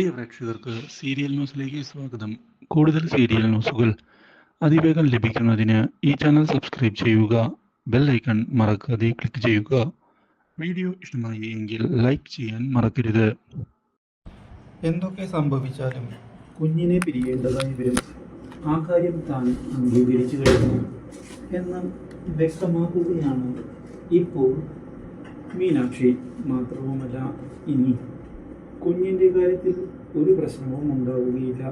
പ്രിയ പ്രേക്ഷകർക്ക് സീരിയൽ ന്യൂസിലേക്ക് സ്വാഗതം. കൂടുതൽ സീരിയൽ ന്യൂസുകൾ അതിവേഗം ലഭിക്കുന്നതിന് ഈ ചാനൽ സബ്സ്ക്രൈബ് ചെയ്യുക ബെൽ ഐക്കൺ മറക്കാതെ ക്ലിക്ക് ചെയ്യുക. വീഡിയോ ഇഷ്ടമായി എങ്കിൽ ലൈക്ക് ചെയ്യാൻ മറക്കരുത്. എന്തൊക്കെ സംഭവിച്ചാലും കുഞ്ഞിനെ പിരിയേണ്ടതായി വരും. ആ കാര്യം താൻ അംഗീകരിച്ചു കഴിഞ്ഞു എന്ന് വ്യക്തമാക്കുകയാണ് ഇപ്പോൾ മീനാക്ഷി. മാത്രവുമല്ല ഇനി കുഞ്ഞിന്റെ കാര്യത്തിൽ ഒരു പ്രശ്നവും ഉണ്ടാവുകയില്ല.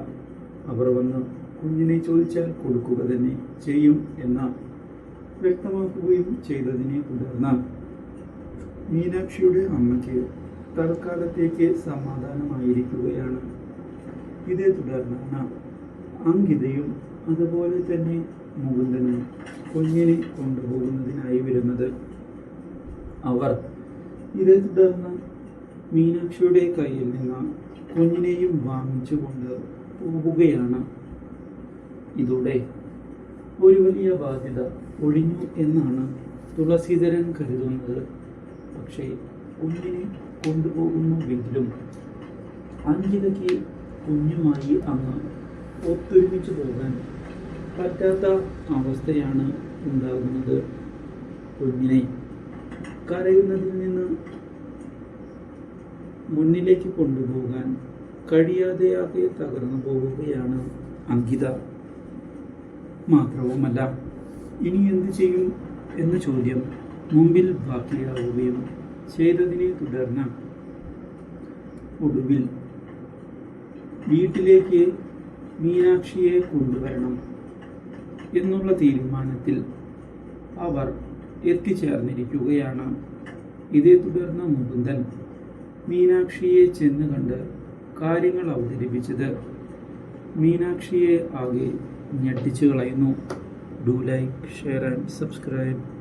അവർ വന്ന് കുഞ്ഞിനെ ചോദിച്ചാൽ കൊടുക്കുക തന്നെ ചെയ്യും എന്ന വ്യക്തമാക്കുകയും ചെയ്തതിനെ തുടർന്ന് മീനാക്ഷിയുടെ അമ്മയ്ക്ക് തൽക്കാലത്തേക്ക് സമാധാനമായിരിക്കുകയാണ്. ഇതേ തുടർന്നാണ് അങ്കിതയും അതുപോലെ തന്നെ മുകുന്ദനും കുഞ്ഞിനെ കൊണ്ടുപോകുന്നതിനായി വരുന്നത്. അവർ ഇതേ തുടർന്ന് മീനാക്ഷിയുടെ കയ്യിൽ നിന്ന് കുഞ്ഞിനെയും വാങ്ങിച്ചുകൊണ്ട് പോവുകയാണ്. ഇതോടെ ഒരു വലിയ ബാധ്യത ഒഴിഞ്ഞു എന്നാണ് തുളസീധരൻ കരുതുന്നത്. പക്ഷേ കുഞ്ഞിനെ കൊണ്ടുപോകുന്നുവെങ്കിലും അഞ്ജിതയ്ക്ക് കുഞ്ഞുമായി അങ്ങ് ഒത്തൊരുമിച്ച് പോകാൻ പറ്റാത്ത അവസ്ഥയാണ് ഉണ്ടാകുന്നത്. കുഞ്ഞിനെ കരയുന്നതിൽ നിന്ന് മുന്നിലേക്ക് കൊണ്ടുപോകാൻ കഴിയാതെയാകെ തകർന്നു പോവുകയാണ് അങ്കിത. മാത്രവുമല്ല ഇനി എന്ത് ചെയ്യും എന്ന ചോദ്യം മുമ്പിൽ ബാക്കിയാവുകയും ചെയ്തതിനെ തുടർന്ന് ഒടുവിൽ വീട്ടിലേക്ക് മീനാക്ഷിയെ കൊണ്ടുവരണം എന്നുള്ള തീരുമാനത്തിൽ അവർ എത്തിച്ചേർന്നിരിക്കുകയാണ്. ഇതേ തുടർന്ന് മുകുന്ദൻ മീനാക്ഷിയെ ചെന്ന് കണ്ട് കാര്യങ്ങൾ അവതരിപ്പിച്ചത്. മീനാക്ഷിയെ ആകെ ഞെട്ടിച്ചു കളയുന്നു. Do like share and subscribe